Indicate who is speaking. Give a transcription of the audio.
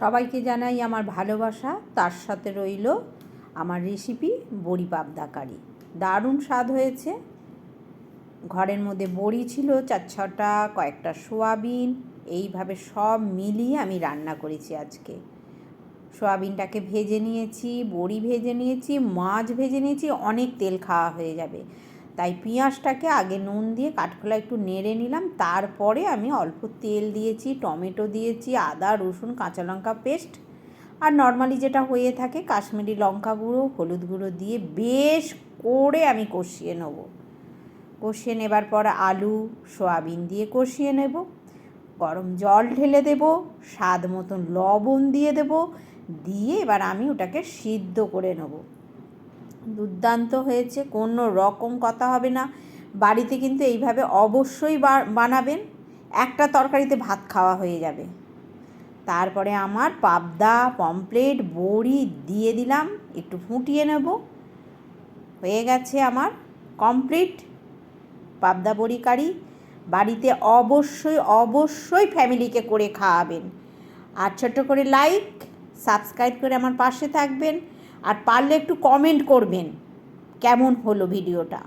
Speaker 1: সবাইকে জানাই আমার ভালোবাসা, তার সাথে রইল আমার রেসিপি বড়ি পাবদা কারি। দারুণ স্বাদ হয়েছে। ঘরের মধ্যে বড়ি ছিল, চার ছটা, কয়েকটা সোয়াবিন, এইভাবে সব মিলিয়ে আমি রান্না করেছি আজকে। সোয়াবিনটাকে ভেজে নিয়েছি, বড়ি ভেজে নিয়েছি, মাছ ভেজে নিয়েছি, অনেক তেল খাওয়া হয়ে যাবে। তাই পেঁয়াজটাকে আগে নুন দিয়ে কাঠখোলা একটু নেড়ে নিলাম। তারপরে আমি অল্প তেল দিয়েছি, টমেটো দিয়েছি, আদা, রসুন, কাঁচা লঙ্কা পেস্ট। আর নর্মালি যেটা হয়ে থাকে কাশ্মীরি লঙ্কা গুঁড়ো, হলুদ গুঁড়ো দিয়ে বেশ করে আমি কষিয়ে নেব। কষিয়ে নেবার পর আলু, সয়াবিন দিয়ে কষিয়ে নেব। গরম জল ঢেলে দেব, স্বাদ মতন লবণ দিয়ে দেব। দিয়ে এবার আমি ওটাকে সিদ্ধ করে নেব। দুর্দান্ত হয়েছে, কোনো রকম কথা হবে না। বাড়িতে কিন্তু এইভাবে অবশ্যই বানাবেন, একটা তরকারিতে ভাত খাওয়া হয়ে যাবে। তারপরে আমার পাবদা পমপ্লেট বড়ি দিয়ে দিলাম, একটু ফুটিয়ে নেব। হয়ে গেছে আমার কমপ্লিট পাবদা, বড়ি, কারি। বাড়িতে অবশ্যই অবশ্যই ফ্যামিলিকে করে খাওয়াবেন। আর ছোট্ট করে লাইক, সাবস্ক্রাইব করে আমার পাশে থাকবেন। আর পারলে একটু কমেন্ট করবেন। কেমন হলো ভিডিওটা